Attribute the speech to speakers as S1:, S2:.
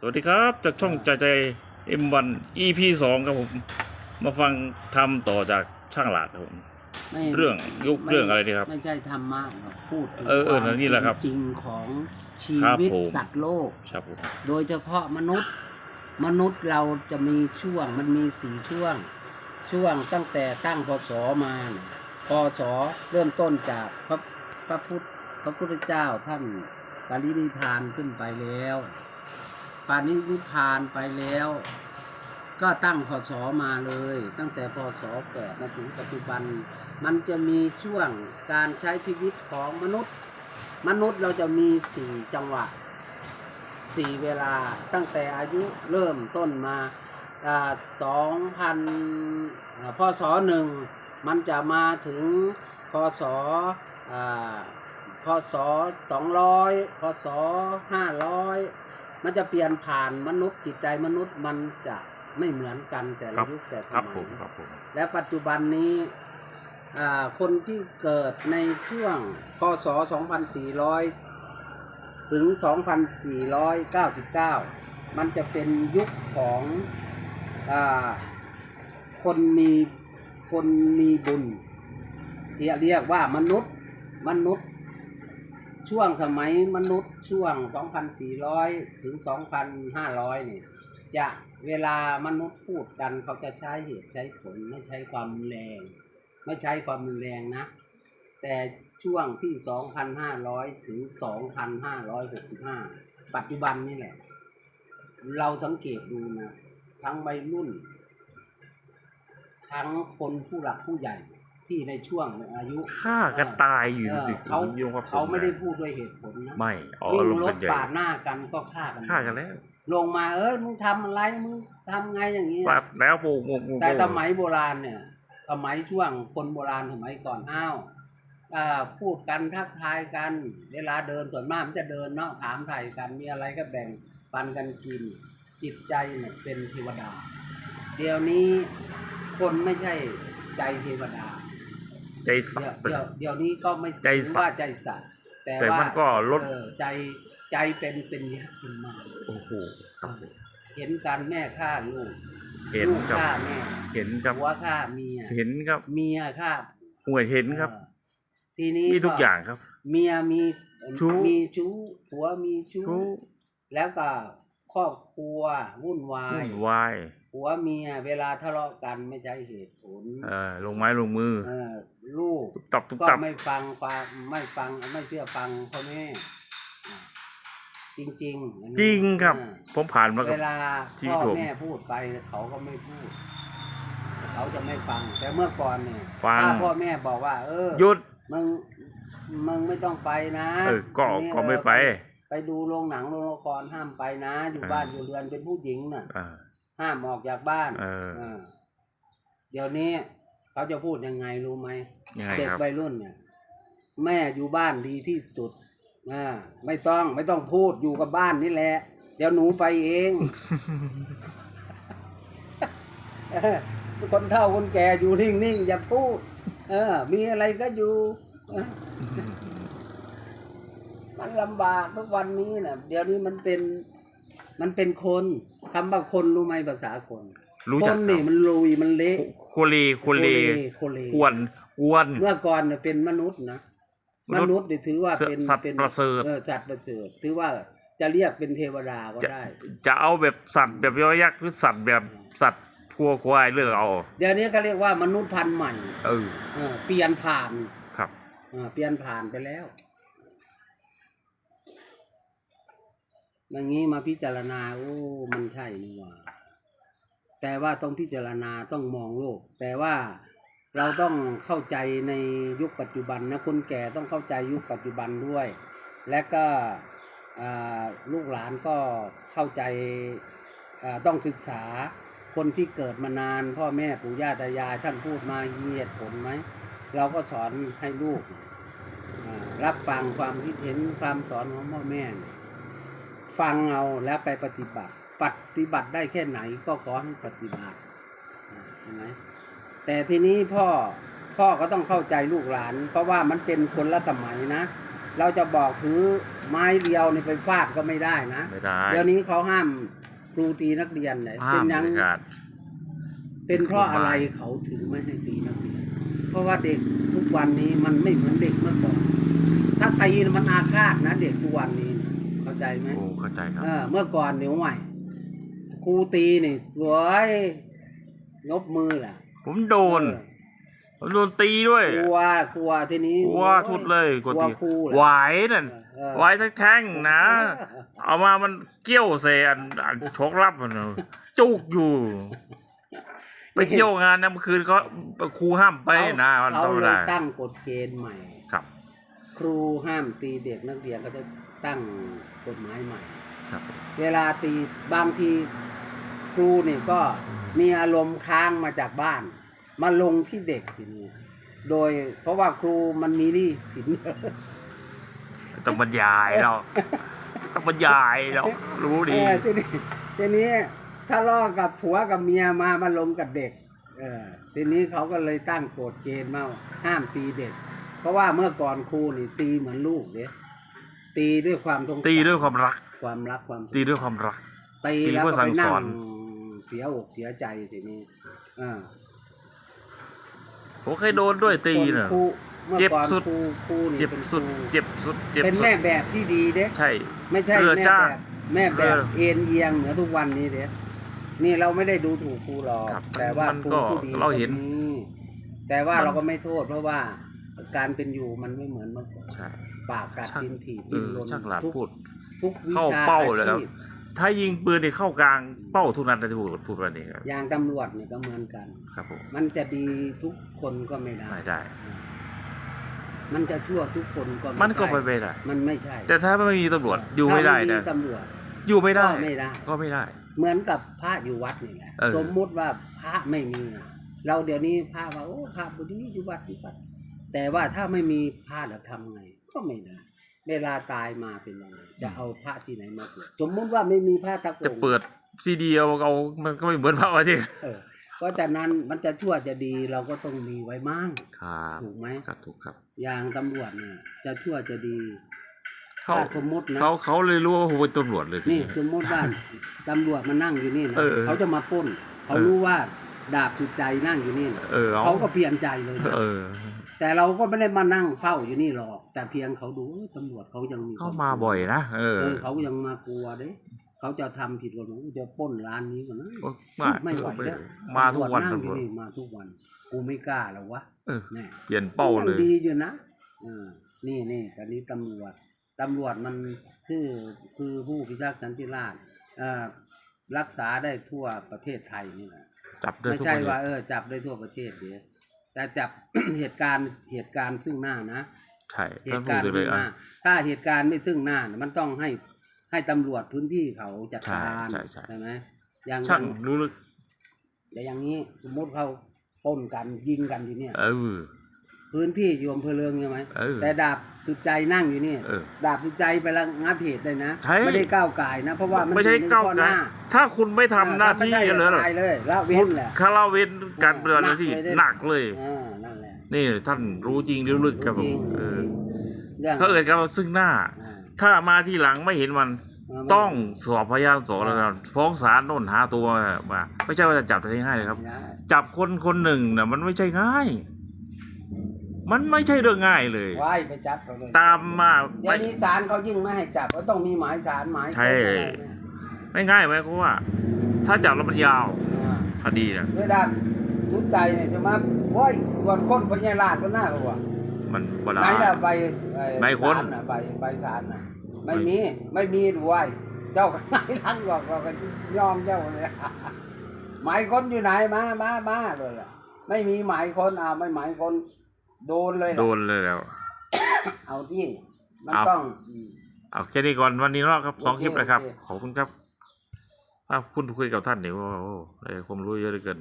S1: สวัสดีครับจากช่องใจใจเอ็มวัน EP สองครับผม มาฟังทำต่อจากช่างหลาดครับผม
S2: ไม่
S1: เรื่องยุค
S2: ไม่
S1: เรื่องอะไรดีครับ
S2: ไม่ใช่ธรรมะหรอกพูดถึง
S1: เออเออ
S2: ความ
S1: นี่แหละครับ
S2: จริงๆของชี
S1: ครับ
S2: วิต
S1: ผม
S2: สัตว์โลก
S1: ครับผม
S2: โดยเฉพาะมนุษย์ มนุษย์เราจะมีช่วงมันมีสี่ช่วง ช่วงตั้งแต่ตั้งพศมาเนี่ยพศเริ่มต้นจากพระพระพุทธพระพุทธเจ้าท่านปรินิพพานขึ้นไปแล้ว ปานินิพพานไปแล้ว ก็ตั้งพศมาเลย ตั้งแต่พศแปดมาถึงปัจจุบัน มันจะมีช่วงการใช้ชีวิตของมนุษย์ มนุษย์เราจะมีสี่จังหวะสี่เวลาตั้งแต่อายุเริ่มต้นมาสองพันพศหนึ่งมันจะมาถึงพศอ่าพศสองร้อยพศห้าร้อย มันจะเปลี่ยนผ่านมนุษย์จิตใจมนุษย์มันจะไม่เหมือนกันแต่
S1: ครั
S2: ละ
S1: บ
S2: ยุคแต่ส
S1: ครับ
S2: มั
S1: ผม
S2: ย
S1: ครับผม
S2: และปัจจุบันนี้อ่าคนที่เกิดในช่วงพศ 2400 ถึง 2499 มันจะเป็นยุคของอาคนมีคนมีบุญที่เรียกว่ามนุษย์มนุษย์ ช่วงสมัยมนุษย์ช่วง 2,400 ถึง 2,500 นี่จะเวลามนุษย์พูดกันเขาจะใช้เหตุใช้ผลไม่ใช้ความรุนแรง ไม่ใช้ความรุนแรงนะ แต่ช่วงที่ 2,500 ถึง 2,565 ปัจจุบันนี่แหละ เราสังเกตดูนะ ทั้งวัยรุ่น ทั้งคนผู้หลักผู้ใหญ่ ที่ในช่วงอายุ
S1: ฆ่ากันตายอยู่
S2: เออ
S1: ดึก
S2: เขา
S1: ยุ่งกับผ
S2: เขาไม่ได้
S1: นะ
S2: พูดด้วยเหตุผลนะ
S1: ไม่อ๋อ
S2: วิ่
S1: อางรมณ์
S2: ร
S1: เป็
S2: ถ
S1: นใหญ่
S2: ปาดหน้ากันก็ฆ่ากัน
S1: ฆ่ากันแล้ว
S2: ลงมาเอ้ยมึงทำอะไรมึงทำไงอย่างนี้
S1: สัตว์แล้วโปงโปงโปง
S2: แต่สมัยโบราณเนี่ยสมัยช่วงคนโบราณสมัยก่อนอ้าวอ่าพูดกันทักทายกัน เวลาเดินส่วนมากมันจะเดินเนาะถามไถ่กันมีอะไรก็แบ่งปันกันกิน จิตใจเนี่ยเป็นเทวดา เดี๋ยวนี้คนไม่ใช่ใจเทวดา
S1: ใจสัต
S2: เดี๋ยว
S1: ว์
S2: เดี๋ยวเดี๋ยวนี้ก็ไม่
S1: ใจสัตว์
S2: ว่าใจสัตว์แต่
S1: แต่
S2: ว่า
S1: มันก็ลด
S2: เออใจใจเป็นเป็นยักษ์เป็นมาร
S1: โอ้โหครับผม
S2: เห็นการแม่ฆ่าลูก
S1: เห็น
S2: ลูก
S1: ครับ
S2: ฆ่าแม่
S1: เห็นครับ
S2: ผัวฆ่าเมีย
S1: เห็นครับ
S2: เมียฆ่า
S1: หวยเห็นครับ
S2: เออทีนี้
S1: มีทุกอย่างครับ
S2: เมียมี
S1: ชู้
S2: มีชู้ผัวมีชู้
S1: ชู้
S2: แล้วก็ ครอบครัววุ่นวา
S1: วุ่
S2: ย
S1: นวาย
S2: ผัวเมียเวลาทะเลาะกันไม่ใช่เหตุผล
S1: เออลงไม้ลงมือ
S2: เออลูก
S1: ตุบตับตุบ
S2: ก็
S1: ตับ
S2: ไม่ฟังความไม่ฟังไม่เชื่อฟังพ่อแม่อ่าจริงๆอันนี้
S1: จริงครับ
S2: อ่า
S1: ผมผ่านมากับ
S2: เวลา
S1: ชีวิต
S2: พ่อ
S1: ผม
S2: แม่พูดไปเขาก็ไม่พูด เขาจะไม่ฟัง แต่เมื่อก่อนเนี่ย
S1: ฟัง
S2: ถ้าพ่อแม่บอกว่า เออ
S1: หยุด
S2: มึงมึงไม่ต้องไปนะ
S1: เออก็
S2: อันนี้
S1: ก็ไม่ไป
S2: เออ ไปดูโรงหนังโรงละครห้ามไปนะ อยู่
S1: เออ
S2: บ้านอยู่เรือนเป็นผู้หญิงน่ะ
S1: อ่า
S2: ห้ามออกจากบ้าน
S1: เออ
S2: เออเดี๋ยวนี้เขาจะพูดยังไงรู้ไหม
S1: ยังไง
S2: เด็ก
S1: ครับ
S2: วัยรุ่นเนี่ย แม่อยู่บ้านดีที่สุดอ่าไม่ต้องไม่ต้องพูดอยู่กับบ้านนี่แหละ เดี๋ยวหนูไปเอง เออคนเฒ่าคนแก่อยู่นิ่งๆอย่าพูด เออ มีอะไรก็อยู่เออ มันลำบากทุกวันนี้นะเดี๋ยวนี้มันเป็นมันเป็นคนคำว่าคนรู้ไหมภาษาคน
S1: รู้
S2: ค
S1: จัก
S2: น
S1: ครั
S2: นี่
S1: บ
S2: มันลุยมันเละ
S1: โคเลโคเล
S2: โคเล
S1: ควรกวน
S2: เมื่อก่อนเนี่ยเป็นมนุษย์นะ
S1: ม
S2: ม
S1: นุษย์
S2: นุษย์เนี่ยถือว่าเป็น
S1: สัตว์
S2: เป็น
S1: ประเสริฐ
S2: เออสัตว์ประเสริฐถือว่าจะเรียกเป็นเทวดาก็
S1: จะ
S2: ได้
S1: จะเอาแบบสัตว์แบบยอยักษ์หรือสัตว์แบบสัตว์พัวควายเลือกเอา
S2: เดี๋ยวนี้เขาเรียกว่ามนุษย์พันธุ์ใหม่
S1: เออ
S2: เออเปลี่ยนผ่าน
S1: ครับ
S2: เออเปลี่ยนผ่านไปแล้ว อย่างนี้มาพิจารณาโอ้มันใช่นี่ว่าแต่ว่าต้องพิจารณาต้องมองโลก แต่ว่าเราต้องเข้าใจในยุคปัจจุบันนะคนแก่ต้องเข้าใจยุคปัจจุบันด้วย และก็ลูกหลานก็เข้าใจต้องศึกษาคนที่เกิดมานาน พ่อแม่ปู่ย่าตายาย ท่านพูดมามีเหตุผลไหมเราก็สอนให้ลูกรับฟังความคิดเห็นความสอนของพ่อแม่ ฟังเอาแล้วไปปฏิบัติ ปฏิบัติได้แค่ไหนก็ขอให้ปฏิบัติอ่าเห็นไหมแต่ทีนี้พ่อพ่อก็ต้องเข้าใจลูกหลาน เพราะว่ามันเป็นคนละสมัยนะมเราจะบอกถือไม้เดียวนี่ไปฟาดก็ไม่ได้นะ
S1: ไม่ได้
S2: เดี๋ยวนี้เขาห้ามครูตีนักเรียนเลย
S1: ห้า
S2: เป็น
S1: ม
S2: ยัง
S1: เด็ดขาด
S2: เป็นเพราะอะไรเขาถึงไม่ให้ตีนักเรียนเพราะว่าเด็กทุกวันนี้มันไม่เหมือนเด็กเมื่อก่อนถ้าตีมันอาฆาตนะ เด็กทุกวันนี้นะ เข้าใจไหม
S1: โอ้เข้าใจครับ
S2: เออเมื่อก่อนเดี๋ยวใหม่ครูตีนี่โว้ยยกมือแหละ
S1: ผมโดน
S2: เออ
S1: ผมโดนตีด้วย
S2: กลัวกลัวทีนี้
S1: กลัวทุดเลย
S2: กลัว
S1: ตี
S2: ครูแหละ
S1: ไหวนั่น
S2: เออ
S1: ไหวแท่งๆนะ เอามามันเกี้ยวเซอันอันชกรับมันเอาจุกอยู่ ไปเที่ยวงานนะเมื่อคืนเขาครูห้ามไปนะมัน
S2: เขา
S1: ธรรม
S2: เล
S1: ดาย
S2: ตั้งกฎเกณฑ์ใหม่
S1: ครับ
S2: ครูห้ามตีเด็กนักเรียนก็จะ ตั้งกฎหมายใหม่
S1: ครับ
S2: เวลาตีบางทีครูเนี่ยก็มีอารมณ์ค้างมาจากบ้าน มาลงที่เด็กทีนี้โดยเพราะว่าครูมันมีหนี้สิน
S1: ต้องบรรยายแล้วต้องบรรยายแล้วรู้ดี
S2: เออทีนี้ทีนี้ถ้าลอกกับผัวกับเมียมามาลงกับเด็ก เออทีนี้เขาก็เลยตั้งกฎเกณฑ์มาว่าห้ามตีเด็ก เพราะว่าเมื่อก่อนครูนี่ตีเหมือนลูกเด้ ตีด้วยความสงสาร
S1: ตีด้วยความรัก
S2: ความรักความ
S1: ตีด้วยความรัก
S2: ตี
S1: ตี
S2: แล้ว
S1: เพื่
S2: ก็
S1: อสั่
S2: ไป
S1: งส
S2: นั่
S1: องน
S2: เสียอกเสียใจทีนี้อ่า
S1: ผมเคยโดนด้วยตี
S2: คน
S1: เน่ะ
S2: ครูเมื่อ
S1: เจ็บ
S2: ก่อน
S1: สุด
S2: ครูครูนี่
S1: เจ็บ
S2: เป็น
S1: สุด
S2: ครู
S1: เจ็บสุดเจ็บ
S2: เป็น
S1: สุด
S2: แม่แบบที่ดีเด้
S1: ใช่
S2: ไม่ใช่
S1: เรือ
S2: แม่
S1: จ้า
S2: แบบแม่แบบ
S1: เรือ
S2: เอ็นเอียงเหมือนทุกวันนี้เด้นี่เราไม่ได้ดูถูกครูหรอก
S1: ครับ
S2: แต่ว่า
S1: มัน
S2: ครู
S1: ก็
S2: ผู้ดี
S1: เราเห็น
S2: ก็มีแต่ว่า
S1: มัน
S2: เราก็ไม่โทษเพราะว่า การเป็นอยู่มันไม่เหมือนเมื่อก่อน
S1: ใช่
S2: ปากกัด
S1: ช่าง
S2: กินถีบ
S1: เอ
S2: กิน
S1: อ
S2: ลน
S1: ช่างหลาด
S2: ทุก
S1: พูด
S2: ทุกวิ
S1: เข้า
S2: ชา
S1: เป้า
S2: อา
S1: เลยครับ
S2: ชีพ
S1: ถ้ายิงปืนเนี่ยเข้ากลางเป้าทุกนัดเลยที่พูดพูดวันนี้ครับ
S2: อย่างตำรวจเนี่ยก็เหมือนกัน
S1: ครับผม
S2: มันจะดีทุกคนก็ไม่ได้
S1: ไม่ได้
S2: มันจะชั่วทุกคนก็
S1: มันก็
S2: ใช่
S1: ไปไม่ได้
S2: มันไม่ใช่
S1: แต่ถ้าไม่มีตำรวจอยู่ไม่ได้
S2: ถ้า
S1: นะ
S2: ตำรวจ
S1: อยู่ไม่ได้
S2: ก็ไม่ได้
S1: ก็ไม่ได้
S2: เหมือนกับพระอยู่วัดนี่แหละ
S1: เออ
S2: สมมุติว่าพระไม่มีนะเราเดี๋ยวนี้พระว่าโอ้พระบุดีอยู่วัดอยู่วัด แต่ว่าถ้าไม่มีพระแล้วทำไง ก็ไม่ได้ เวลาตายมาเป็นยังไงจะเอาพระที่ไหนมาเปิดสมมุติว่าไม่มีพระตะโกน
S1: จะเปิดซีดีเอาเอามันก็ไม่เหมือนพระวะที่
S2: เออเพราะฉะนั้นมันจะชั่วจะดีเราก็ต้องมีไว้มั่ง
S1: ครับ
S2: ถูกไหม
S1: ครับถูกครับ
S2: อย่างตำรวจเนี่ยจะชั่วจะดี
S1: เขา
S2: ถ้าสมมตินะ
S1: เขาเขาเลยรู้ว่าผมเป็นตำรวจเลยที
S2: นี่
S1: นี้
S2: สมมติว่าตำรวจมานั่งอยู่นี่นะ
S1: เออ
S2: เขาจะมาปล้น เขา
S1: เออ
S2: รู้ว่า ดาบสุดใจนั่งอยู่นี่นะ
S1: เออเอา
S2: เขาก็เปลี่ยนใจเลยนะ
S1: เออ
S2: แต่เราก็ไม่ได้มานั่งเฝ้าอยู่นี่หรอก แต่เพียงเขาดูเอ้ยตำรวจเขายังมี
S1: เข้ามาบ่อยนะเออ
S2: เออเขายังมากลัวเด้เขาจะทำผิดกฎหมายจะปล้นร้านนี้ก่อนนะ
S1: โอ๊ยมา
S2: ไม่ไหวแล้ว
S1: มาทุกวัน
S2: ตำรจนั่ง
S1: ตำ
S2: อ
S1: รวจ
S2: ยู่นี่มาทุกวันกูไม่กล้าแล้ววะ
S1: เออ
S2: แน่
S1: เปลี่ยนเป้าเลย
S2: งดีอยู่นะเออนี่นี่ตอนนี้ตำรวจตำรวจมันชื่อคือผู้พิทักษ์สันติราษฎร์เอ่อรักษาได้ทั่วประเทศไทยนี่แหละ
S1: จับได้
S2: ไม่
S1: ทุก
S2: ใช่
S1: ประเท
S2: ว่า
S1: ศ
S2: เออจับได้ทั่วประเทศเดียวแต่จับ เหตุการณ์เหตุการณ์ซึ่งหน้านะ
S1: ใช่
S2: เห
S1: ท่าน
S2: ตุ
S1: พู
S2: กา
S1: ด
S2: รณ์
S1: เล
S2: ซึ่
S1: ย
S2: งห
S1: อะ
S2: น้า ถ้าเหตุการณ์ไม่ซึ่งหน้าน่ะมันต้องให้ให้ตำรวจพื้นที่เขาจัดการ
S1: ใช่ใช่ใช่
S2: ไหมอย่างอ
S1: ช่า
S2: ย่างง
S1: รู้ลึก
S2: แต่อย่างนี้สมมติเขาปล้นกันยิงกันทีเนี่ย
S1: เออ
S2: พื้นที่อยู่อำเภอเรืองใช่ไหม
S1: เออ
S2: แต่ดาบสุดใจนั่งอยู่นี่
S1: เออ
S2: ดาบสุดใจไประงับเหตุได้นะ
S1: ใช่
S2: ไม่ได้ก้าวไก่ายนะ เพราะว่ามัน
S1: ไม่ใช่
S2: อยู่ใน
S1: ก้าว
S2: ข้อ
S1: ไก
S2: ห
S1: ล
S2: น้า
S1: ถ้าคุณไม่ทำหน้าที่
S2: ถ้ไม่
S1: เหร
S2: ได้
S1: อ
S2: ตายเลยละเว้
S1: คุ
S2: น
S1: ณ
S2: แหละ
S1: คาราเวนการปฏิบัติหน้าที่
S2: ห
S1: ห
S2: นั
S1: นั
S2: ก
S1: ก
S2: เล
S1: เลยย
S2: อ่านั่นแหละ
S1: นี่ท่านรู้จริงรู้ลึกครับผมเออ
S2: เรื่อง
S1: เขาเอ่ยกันว่าซึ่งหน้า
S2: อ่า
S1: ถ้ามาที่หลังไม่เห็นมันาต้องสอบพยานสอบแล้วกันฟ้องศาลโน่นหาตัวมาไม่ใช่ว่าจะจับได้ง่ายเลยครับ
S2: ไม่ได้
S1: จับคนคนหนึ่งน่ะมันไม่ใช่ง่าย มันไม่ใช่เรื่องง่ายเลย
S2: ไว้ไปจับเขาเลย
S1: ตามมา
S2: เดี๋ยวนี้ศาลเขายิ่งไม่ให้จับก็ต้องมีหมายศาลหมาย
S1: ใช่
S2: ค้นอะไรเนี่ย
S1: ไม่ง่ายไหมเพราะว่า ถ้าจับแล้วมันยาว
S2: อ่า
S1: คดีนะ
S2: ด้วยด้านทุดใจเนี่ยจะมาโอ้ยตรวจค้นพญาราชก็น่าบอกว่า
S1: มันเวลา
S2: ไหนล่ะใบ
S1: ใบค้น
S2: ศาลน่ะใบใบศาลน่ะไม่มีไม่มีด้วยเจ้าก็ไหนทั้งบอกเราก็ยอมเจ้าเลย หมายค้นอยู่ไหนมามามาเลยล่ะไม่มีหมายค้นเอาไม่หมายค้น โดนเลยล่ะ
S1: โดนเลยแล้ว
S2: เอาที่มัน
S1: เอา
S2: ต้องอืม
S1: เอาแค่นี้ก่อนวันนี้เนาะครับสอง
S2: โอเค
S1: คลิปเลยครับ
S2: โอเค
S1: ขอบคุณครับถ้าคุณคุยกับท่านเดี๋ยวโอ้โหได้ความรู้เยอะเหลือเกิน